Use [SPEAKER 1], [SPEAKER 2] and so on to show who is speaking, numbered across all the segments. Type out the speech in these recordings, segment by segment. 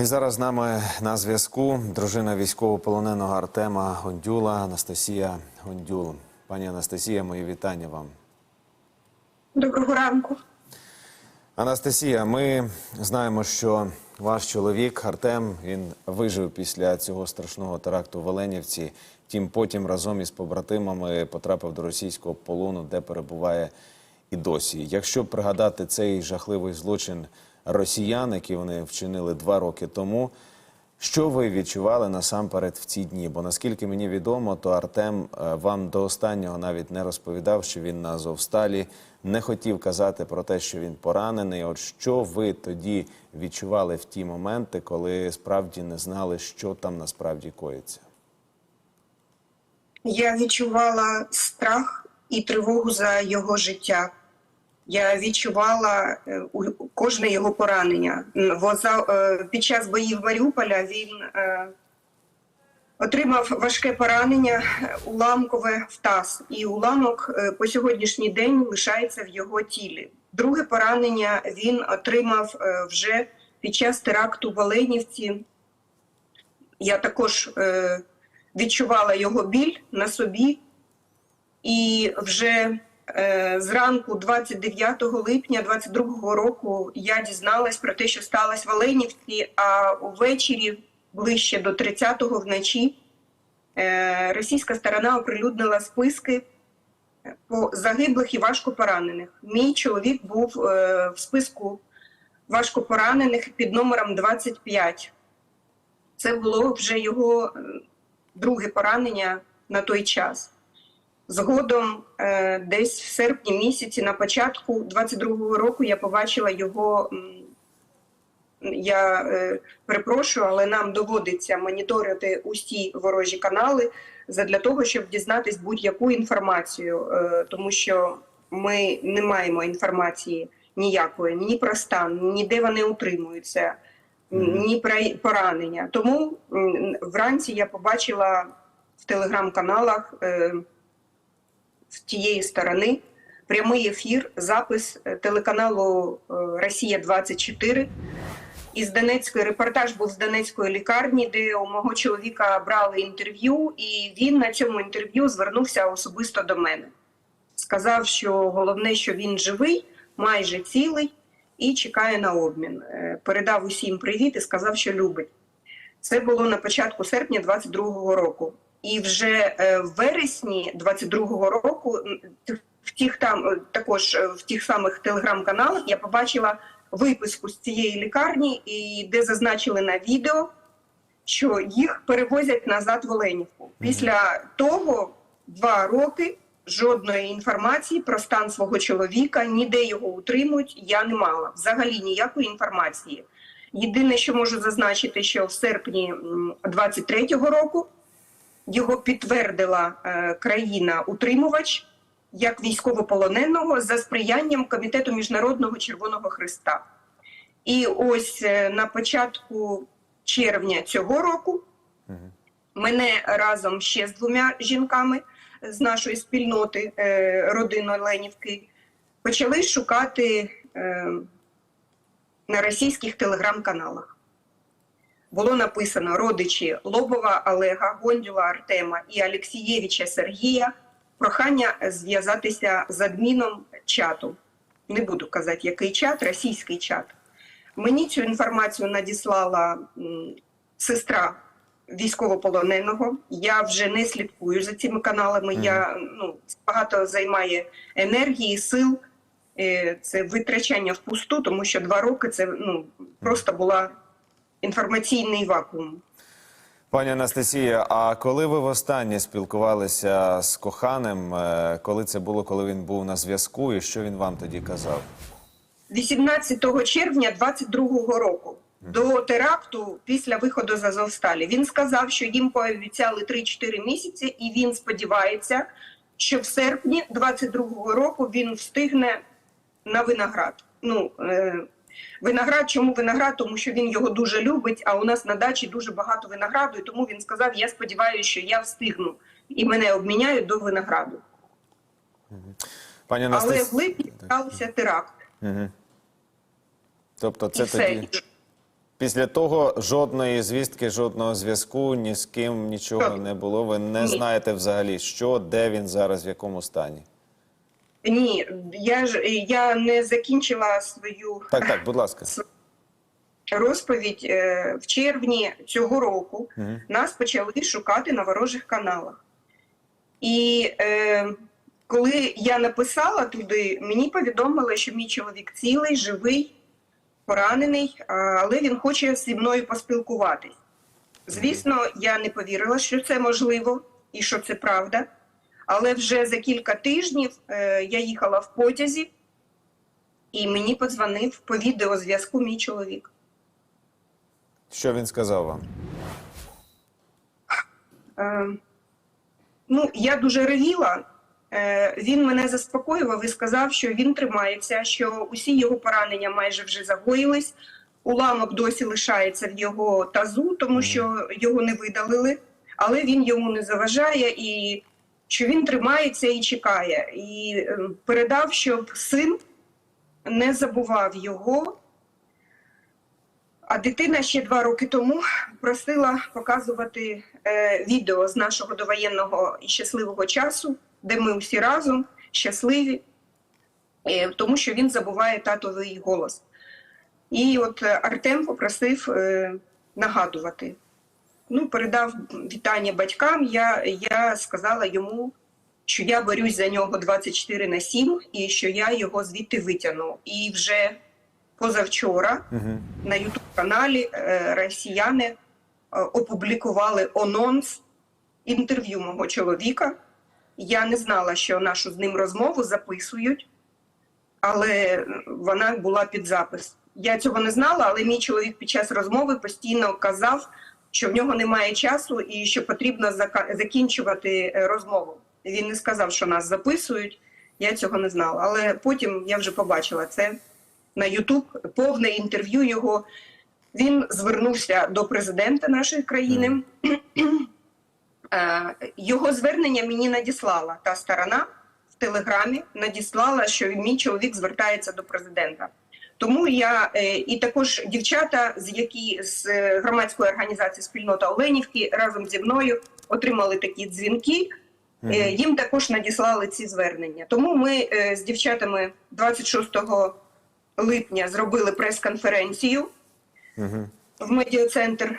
[SPEAKER 1] І зараз з нами на зв'язку дружина військовополоненого Артема Гондюла Анастасія Гондюл. Пані Анастасія, мої вітання вам.
[SPEAKER 2] Доброго ранку.
[SPEAKER 1] Анастасія, ми знаємо, що ваш чоловік Артем він вижив після цього страшного теракту в Оленівці. Втім, потім разом із побратимами потрапив до російського полону, де перебуває і досі. Якщо пригадати цей жахливий злочин росіян, який вони вчинили два роки тому. Що ви відчували насамперед в ці дні? Бо наскільки мені відомо, то Артем е, вам до останнього навіть не розповідав, що він на Азовсталі, не хотів казати про те, що він поранений. От що ви тоді відчували в ті моменти, коли справді не знали, що там насправді коїться?
[SPEAKER 2] Я відчувала страх і тривогу за його життя. Я відчувала е, кожне його поранення. Е, Під час боїв Маріуполя він е, отримав важке поранення уламкове в таз, і уламок е, по сьогоднішній день лишається в його тілі. Друге поранення він отримав вже під час теракту в Оленівці. Я також відчувала його біль на собі, і вже зранку, 29 липня 22 року, я дізналась про те, що сталося в Оленівці, а увечері, ближче до 30-го вночі, е, російська сторона оприлюднила списки по загиблих і важкопоранених. Мій чоловік був е, в списку важкопоранених під номером 25. Це було вже його е, друге поранення на той час. Згодом, е, десь в серпні місяці, на початку 22-го року, я побачила його. Я е, перепрошую, але нам доводиться моніторити усі ворожі канали для того, щоб дізнатись будь-яку інформацію, е, тому що ми не маємо інформації ніякої, ні про стан, ні де вони утримуються, ні про поранення. Тому вранці я побачила в телеграм-каналах з тієї сторони прямий ефір, запис е, телеканалу е, Росія 24 із Донецької репортаж був з Донецької лікарні, де у мого чоловіка брали інтерв'ю, і він на цьому інтерв'ю звернувся особисто до мене. Сказав, що головне, що він живий, майже цілий, і чекає на обмін. Е, Передав усім привіт і сказав, що любить. Це було на початку серпня 22-го року. І вже е, в вересні 22-го року в тих там е, також е, в тих самих телеграм-каналах я побачила виписку з цієї лікарні, і де зазначили на відео, що їх перевозять назад в Оленівку. Після того два роки жодної інформації про стан свого чоловіка, ніде його утримують, я не мала. Взагалі ніякої інформації. Єдине, що можу зазначити, що в серпні м, 23-го року його підтвердила е, країна-утримувач як військовополоненого за сприянням Комітету Міжнародного Червоного Христа. І ось е, на початку червня цього року мене разом ще з двома жінками з нашої спільноти е, родини Оленівки почали шукати на російських телеграм-каналах. Було написано родичі Лобова Олега, Гондюла Артема і Алексієвича Сергія. Прохання зв'язатися з адміном чату. Не буду казати, який чат, російський чат. Мені цю інформацію надіслала сестра військовополоненого. Я вже не слідкую за цими каналами. Я ну, багато займає енергії, сил. Е, Це витрачання впусту, тому що два роки це ну, просто була інформаційний вакуум.
[SPEAKER 1] Пані Анастасія, а коли ви востаннє спілкувалися з коханим? е, Коли це було, коли він був на зв'язку, і що він вам тоді казав?
[SPEAKER 2] 18 червня 22-го року до теракту після виходу з Азовсталі. Він сказав, що їм пообіцяли 3-4 місяці, і він сподівається, що в серпні 22-го року він встигне на виноград. Ну, е, виноград, чому виноград? Тому що він його дуже любить, а у нас на дачі дуже багато винограду, і тому він сказав: Я сподіваюся, що я встигну, і мене обміняють до винограду.
[SPEAKER 1] Пані
[SPEAKER 2] Але в липні стався теракт.
[SPEAKER 1] Угу. Тобто це тоді. Після того жодної звістки, жодного зв'язку, ні з ким нічого не було. Ви не
[SPEAKER 2] Ні.
[SPEAKER 1] знаєте взагалі, що, де він зараз, в якому стані.
[SPEAKER 2] Ні, я ж я не закінчила свою
[SPEAKER 1] Так, так, будь ласка.
[SPEAKER 2] розповідь Е, в червні цього року.
[SPEAKER 1] Мгм.
[SPEAKER 2] Нас почали шукати на ворожих каналах. І е, коли я написала туди, мені повідомили, що мій чоловік цілий, живий, поранений, але він хоче зі мною поспілкуватись. Звісно, я не повірила, що це можливо і що це правда. Але вже за кілька тижнів е, я їхала в потязі, і мені подзвонив по відеозв'язку мій чоловік.
[SPEAKER 1] Що він сказав вам?
[SPEAKER 2] Е, ну, я дуже ревіла. Е, він мене заспокоював і сказав, що він тримається, що усі його поранення майже вже загоїлись. Уламок досі лишається в його тазу, тому що його не видалили, але він йому не заважає, і що він тримається і чекає. І е, передав, щоб син не забував його. А дитина ще два роки тому просила показувати е, відео з нашого довоєнного і щасливого часу, де ми всі разом щасливі, е, тому що він забуває татовий голос. І от е, Артем попросив е, нагадувати. Ну, передав вітання батькам. Я, я сказала йому, що я борюсь за нього 24 на 7 і що я його звідти витягну. І вже позавчора
[SPEAKER 1] Угу.
[SPEAKER 2] на ютуб каналі е, росіяни е, опублікували анонс інтерв'ю мого чоловіка. Я не знала, що нашу з ним розмову записують, але вона була під запис. Я цього не знала, але мій чоловік під час розмови постійно казав, що в нього немає часу і що потрібно закінчувати е, розмову. Він не сказав, що нас записують. Я цього не знала. Але потім я вже побачила це на Ютуб повне інтерв'ю його. Він звернувся до президента нашої країни. Е, Його звернення мені надіслала та сторона в телеграмі, надіслала, що мій чоловік звертається до президента. Тому я е, і також дівчата, з які з е, громадської організації спільнота Оленівки разом зі мною отримали такі дзвінки. Е, Їм також надіслали ці звернення. Тому ми з дівчатами 26 липня зробили прес-конференцію
[SPEAKER 1] Угу.
[SPEAKER 2] в медіоцентр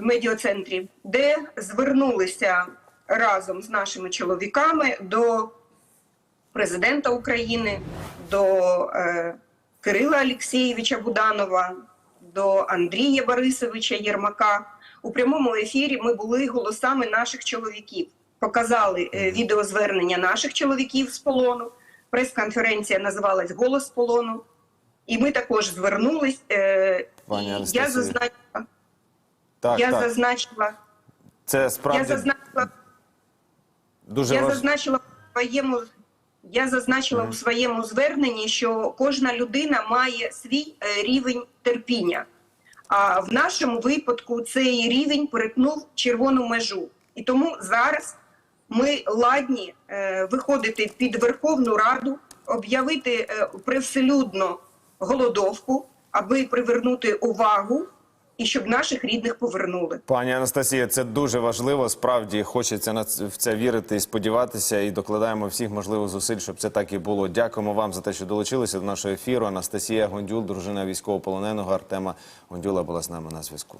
[SPEAKER 2] в медіоцентрі, де звернулися разом з нашими чоловіками до президента України, до Кирила Олексійовича Буданова, до Андрія Борисовича Єрмака. У прямому ефірі ми були голосами наших чоловіків. Показали е, відеозвернення наших чоловіків з полону. Прес-конференція називалась Голос полону. І ми також звернулись. Е,
[SPEAKER 1] Пані
[SPEAKER 2] я зазначила,
[SPEAKER 1] Так,
[SPEAKER 2] я
[SPEAKER 1] так.
[SPEAKER 2] зазначила,
[SPEAKER 1] Це
[SPEAKER 2] я зазначила,
[SPEAKER 1] дуже
[SPEAKER 2] я
[SPEAKER 1] важливо.
[SPEAKER 2] зазначила в своєму. Я зазначила у своєму зверненні, що кожна людина має свій е, рівень терпіння. А в нашому випадку цей рівень перетнув червону межу. І тому зараз ми ладні е, виходити під Верховну Раду, об'явити е, привселюдно голодовку, аби привернути увагу і щоб наших рідних повернули.
[SPEAKER 1] Пані Анастасія, це дуже важливо. Справді хочеться в це вірити і сподіватися, і докладаємо всіх можливих зусиль, щоб це так і було. Дякуємо вам за те, що долучилися до нашого ефіру. Анастасія Гондюл, дружина військовополоненого Артема Гондюла, була з нами на зв'язку.